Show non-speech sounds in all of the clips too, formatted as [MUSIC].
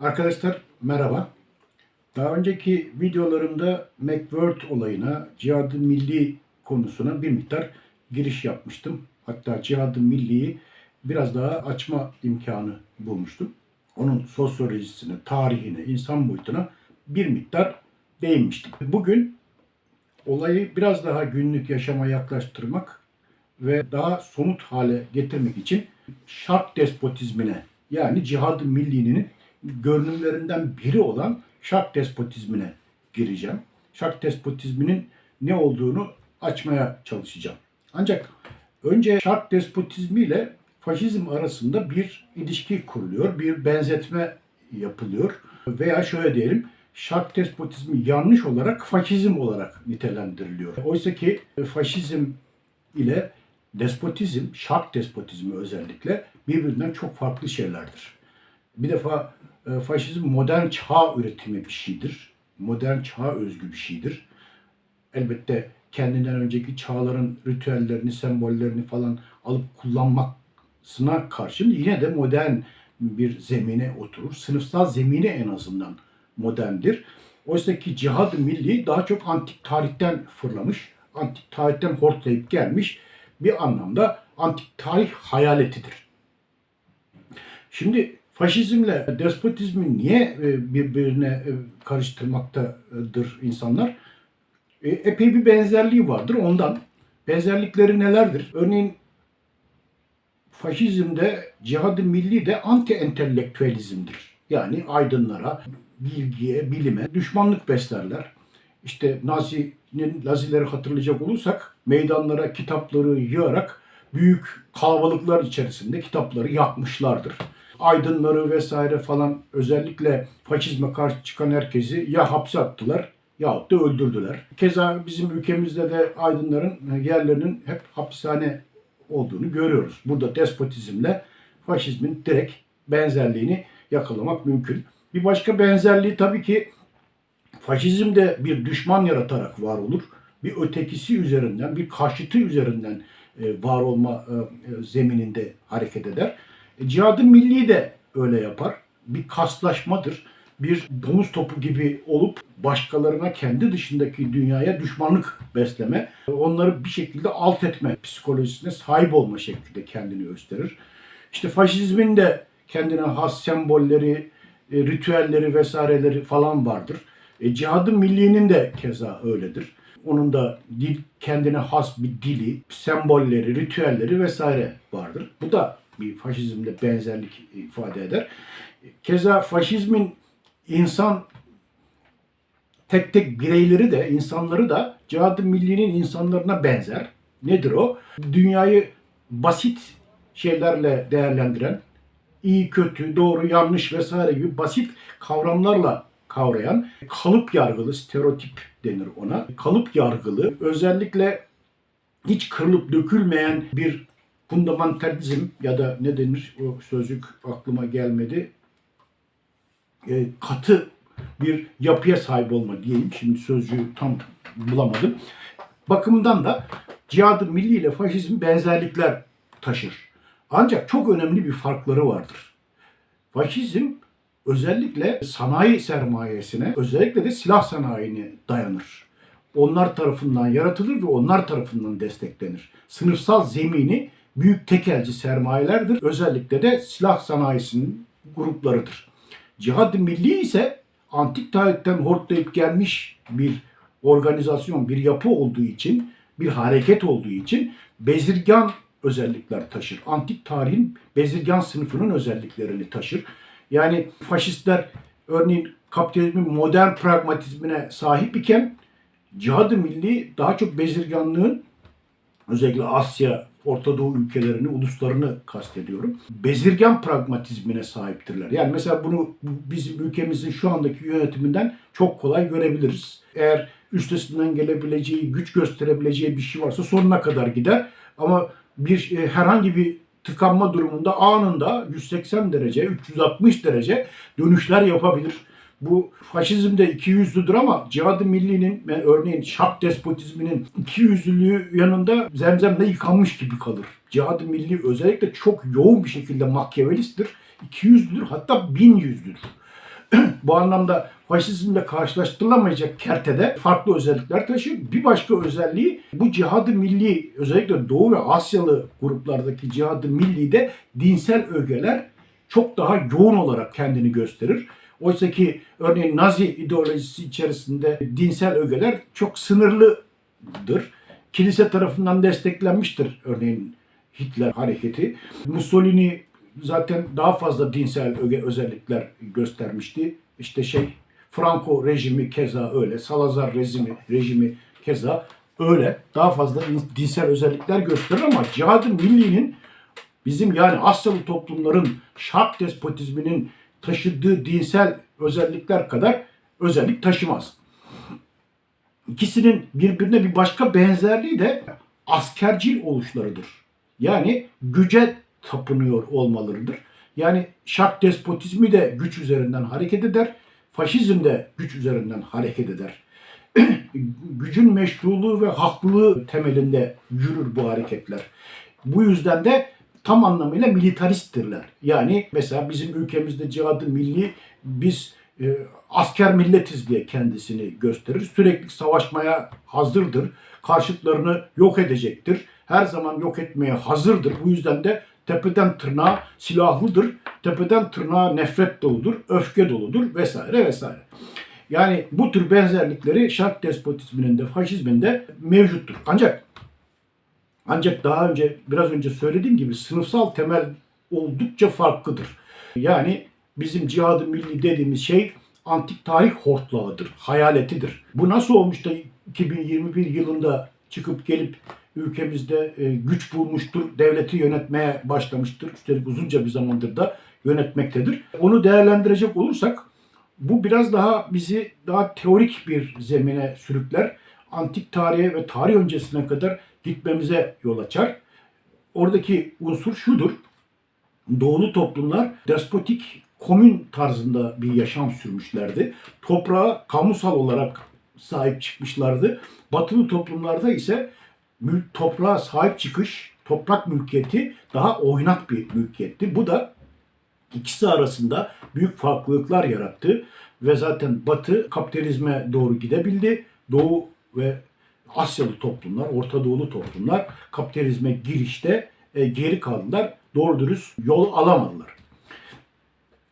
Arkadaşlar merhaba. Daha önceki videolarımda McWord olayına, Cihad-ı Milli konusuna bir miktar giriş yapmıştım. Hatta Cihad-ı Milli'yi biraz daha açma imkanı bulmuştum. Onun sosyolojisine, tarihine, insan boyutuna bir miktar değinmiştim. Bugün olayı biraz daha günlük yaşama yaklaştırmak ve daha somut hale getirmek için şark despotizmine yani cihad-ı millinin görünümlerinden biri olan şark despotizmine gireceğim. Şark despotizminin ne olduğunu açmaya çalışacağım. Ancak önce şark despotizmi ile faşizm arasında bir ilişki kuruluyor, bir benzetme yapılıyor veya şöyle diyelim şark despotizmi yanlış olarak faşizm olarak nitelendiriliyor. Oysa ki faşizm ile despotizm, şark despotizmi özellikle birbirinden çok farklı şeylerdir. Bir defa e, faşizm modern çağ üretimi bir şeydir. Modern çağ özgü bir şeydir. Elbette kendinden önceki çağların ritüellerini, sembollerini falan alıp kullanmasına karşın yine de modern bir zemine oturur. Sınıfsal zemine en azından moderndir. Oysa ki cihad milli daha çok antik tarihten fırlamış, antik tarihten hortlayıp gelmiş bir anlamda antik tarih hayaletidir. Şimdi faşizmle despotizmi niye e, birbirine e, karıştırmaktadır insanlar? E, Epey bir benzerliği vardır ondan. Benzerlikleri nelerdir? Örneğin faşizmde cihad-ı milli de anti-entelektüelizmdir. Yani aydınlara, bilgiye, bilime düşmanlık beslerler. İşte Nazi'nin Nazileri hatırlayacak olursak meydanlara kitapları yığarak büyük kalabalıklar içerisinde kitapları yakmışlardır. Aydınları vesaire falan özellikle faşizme karşı çıkan herkesi ya hapse attılar yahut da öldürdüler. Keza bizim ülkemizde de aydınların yerlerinin hep hapishane olduğunu görüyoruz. Burada despotizmle faşizmin direkt benzerliğini yakalamak mümkün. Bir başka benzerliği tabii ki faşizm de bir düşman yaratarak var olur. Bir ötekisi üzerinden, bir karşıtı üzerinden e, var olma e, zemininde hareket eder. E, Cihad-ı milli de öyle yapar. Bir kaslaşmadır. Bir domuz topu gibi olup başkalarına kendi dışındaki dünyaya düşmanlık besleme, onları bir şekilde alt etme psikolojisine sahip olma şeklinde kendini gösterir. İşte faşizmin de kendine has sembolleri, e, ritüelleri vesaireleri falan vardır. E, Cihad-ı Milli'nin de keza öyledir. Onun da dil kendine has bir dili, sembolleri, ritüelleri vesaire vardır. Bu da bir faşizmle benzerlik ifade eder. Keza faşizmin insan tek tek bireyleri de, insanları da Cihad-ı Milli'nin insanlarına benzer. Nedir o? Dünyayı basit şeylerle değerlendiren, iyi, kötü, doğru, yanlış vesaire gibi basit kavramlarla kavrayan, kalıp yargılı, stereotip denir ona. Kalıp yargılı, özellikle hiç kırılıp dökülmeyen bir fundamentalizm ya da ne denir o sözcük aklıma gelmedi. E, katı bir yapıya sahip olma diyeyim. Şimdi sözcüğü tam bulamadım. Bakımından da cihad-ı milli ile faşizm benzerlikler taşır. Ancak çok önemli bir farkları vardır. Faşizm özellikle sanayi sermayesine, özellikle de silah sanayine dayanır. Onlar tarafından yaratılır ve onlar tarafından desteklenir. Sınıfsal zemini büyük tekelci sermayelerdir. Özellikle de silah sanayisinin gruplarıdır. Cihad-ı Milli ise antik tarihten hortlayıp gelmiş bir organizasyon, bir yapı olduğu için, bir hareket olduğu için bezirgan özellikler taşır. Antik tarihin bezirgan sınıfının özelliklerini taşır. Yani faşistler örneğin kapitalizmin modern pragmatizmine sahip iken cihad-ı milli daha çok bezirganlığın özellikle Asya, Orta Doğu ülkelerini, uluslarını kastediyorum. Bezirgan pragmatizmine sahiptirler. Yani mesela bunu bizim ülkemizin şu andaki yönetiminden çok kolay görebiliriz. Eğer üstesinden gelebileceği, güç gösterebileceği bir şey varsa sonuna kadar gider. Ama bir e, herhangi bir tıkanma durumunda anında 180 derece, 360 derece dönüşler yapabilir. Bu faşizm de iki yüzlüdür ama Cihad-ı Milli'nin örneğin Şap despotizminin iki yüzlülüğü yanında zemzemle yıkanmış gibi kalır. Cihad-ı Milli özellikle çok yoğun bir şekilde makyavelisttir. İki yüzlüdür hatta bin yüzlüdür. [CLEARS THROAT] Bu anlamda faşizmle karşılaştırılamayacak kertede farklı özellikler taşıyor. Bir başka özelliği bu cihadı milli özellikle Doğu ve Asyalı gruplardaki cihadı milli de dinsel ögeler çok daha yoğun olarak kendini gösterir. Oysa ki örneğin Nazi ideolojisi içerisinde dinsel ögeler çok sınırlıdır. Kilise tarafından desteklenmiştir örneğin Hitler hareketi. Mussolini zaten daha fazla dinsel öge özellikler göstermişti. İşte şey Franco rejimi keza öyle, Salazar rejimi, rejimi keza öyle. Daha fazla din- dinsel özellikler gösterir ama Cihad-ı Milli'nin bizim yani Asyalı toplumların şark despotizminin taşıdığı dinsel özellikler kadar özellik taşımaz. İkisinin birbirine bir başka benzerliği de askercil oluşlarıdır. Yani güce tapınıyor olmalarıdır. Yani şark despotizmi de güç üzerinden hareket eder, faşizm de güç üzerinden hareket eder. [CLEARS THROAT] Gücün meşruluğu ve haklılığı temelinde yürür bu hareketler. Bu yüzden de tam anlamıyla militaristtirler. Yani mesela bizim ülkemizde cihadı milli biz e, asker milletiz diye kendisini gösterir. Sürekli savaşmaya hazırdır. Karşıtlarını yok edecektir. Her zaman yok etmeye hazırdır. Bu yüzden de tepeden tırnağa silahlıdır. Tepeden tırnağa nefret doludur, öfke doludur vesaire vesaire. Yani bu tür benzerlikleri şark despotizminin de faşizmin mevcuttur. Ancak ancak daha önce biraz önce söylediğim gibi sınıfsal temel oldukça farklıdır. Yani bizim cihadı milli dediğimiz şey antik tarih hortlağıdır, hayaletidir. Bu nasıl olmuş da 2021 yılında çıkıp gelip ülkemizde e, güç bulmuştur, devleti yönetmeye başlamıştır. Üstelik uzunca bir zamandır da yönetmektedir. Onu değerlendirecek olursak bu biraz daha bizi daha teorik bir zemine sürükler. Antik tarihe ve tarih öncesine kadar gitmemize yol açar. Oradaki unsur şudur. Doğulu toplumlar despotik komün tarzında bir yaşam sürmüşlerdi. Toprağa kamusal olarak sahip çıkmışlardı. Batılı toplumlarda ise mül- toprağa sahip çıkış, toprak mülkiyeti daha oynak bir mülkiyetti. Bu da ikisi arasında büyük farklılıklar yarattı ve zaten Batı kapitalizme doğru gidebildi. Doğu ve Asyalı toplumlar, Orta Doğulu toplumlar kapitalizme girişte e, geri kaldılar. Doğru dürüst yol alamadılar.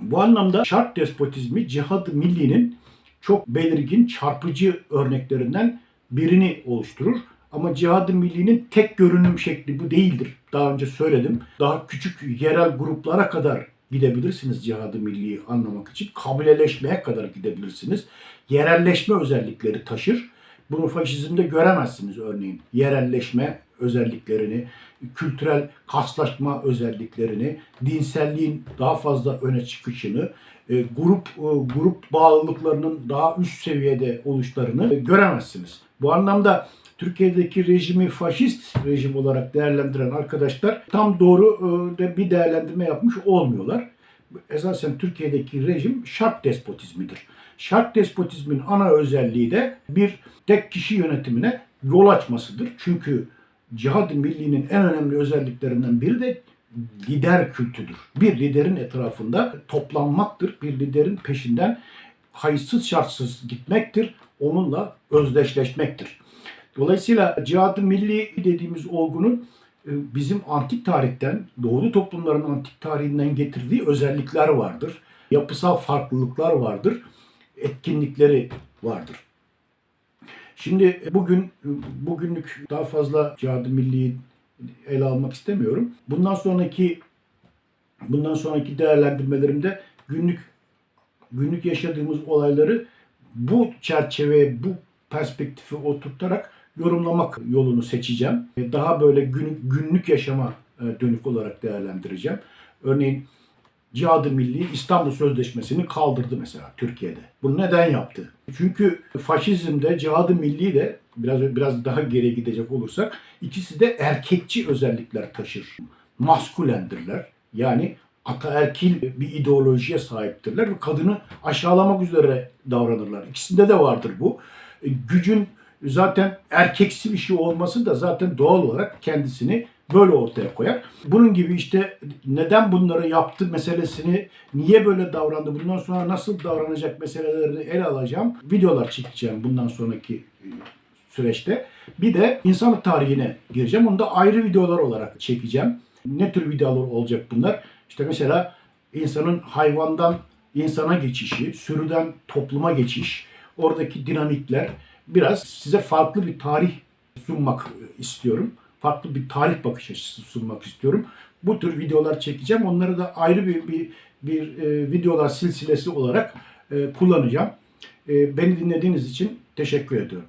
Bu anlamda şark despotizmi cihad-ı millinin çok belirgin, çarpıcı örneklerinden birini oluşturur. Ama cihad-ı millinin tek görünüm şekli bu değildir. Daha önce söyledim. Daha küçük yerel gruplara kadar gidebilirsiniz cihad-ı milliyi anlamak için. Kabileleşmeye kadar gidebilirsiniz. Yerelleşme özellikleri taşır. Bunu faşizmde göremezsiniz örneğin. Yerelleşme özelliklerini, kültürel kaslaşma özelliklerini, dinselliğin daha fazla öne çıkışını, e, grup e, grup bağlılıklarının daha üst seviyede oluşlarını e, göremezsiniz. Bu anlamda Türkiye'deki rejimi faşist rejim olarak değerlendiren arkadaşlar tam doğru bir değerlendirme yapmış olmuyorlar. Esasen Türkiye'deki rejim şark despotizmidir. Şark despotizmin ana özelliği de bir tek kişi yönetimine yol açmasıdır. Çünkü cihad-ı en önemli özelliklerinden biri de lider kültüdür. Bir liderin etrafında toplanmaktır. Bir liderin peşinden kayıtsız şartsız gitmektir. Onunla özdeşleşmektir. Dolayısıyla cihad-ı milli dediğimiz olgunun e, bizim antik tarihten, doğulu toplumların antik tarihinden getirdiği özellikler vardır. Yapısal farklılıklar vardır. Etkinlikleri vardır. Şimdi bugün bugünlük daha fazla cihad-ı milliyi ele almak istemiyorum. Bundan sonraki bundan sonraki değerlendirmelerimde günlük günlük yaşadığımız olayları bu çerçeveye, bu perspektifi oturtarak yorumlamak yolunu seçeceğim. Daha böyle gün, günlük yaşama e, dönük olarak değerlendireceğim. Örneğin Cihad-ı Milli İstanbul Sözleşmesi'ni kaldırdı mesela Türkiye'de. Bunu neden yaptı? Çünkü faşizmde Cihad-ı Milli de biraz biraz daha geri gidecek olursak ikisi de erkekçi özellikler taşır. Maskulendirler. Yani ataerkil bir ideolojiye sahiptirler ve kadını aşağılamak üzere davranırlar. İkisinde de vardır bu. E, Gücün zaten erkeksi bir şey olması da zaten doğal olarak kendisini böyle ortaya koyar. Bunun gibi işte neden bunları yaptı meselesini, niye böyle davrandı, bundan sonra nasıl davranacak meselelerini ele alacağım. Videolar çekeceğim bundan sonraki e, süreçte. Bir de insanlık tarihine gireceğim. Onu da ayrı videolar olarak çekeceğim. Ne tür videolar olacak bunlar? İşte mesela insanın hayvandan insana geçişi, sürüden topluma geçiş, oradaki dinamikler biraz size farklı bir tarih sunmak istiyorum. Farklı bir tarih bakış açısı sunmak istiyorum. Bu tür videolar çekeceğim. Onları da ayrı bir bir, bir e, videolar silsilesi olarak e, kullanacağım. E, beni dinlediğiniz için teşekkür ediyorum.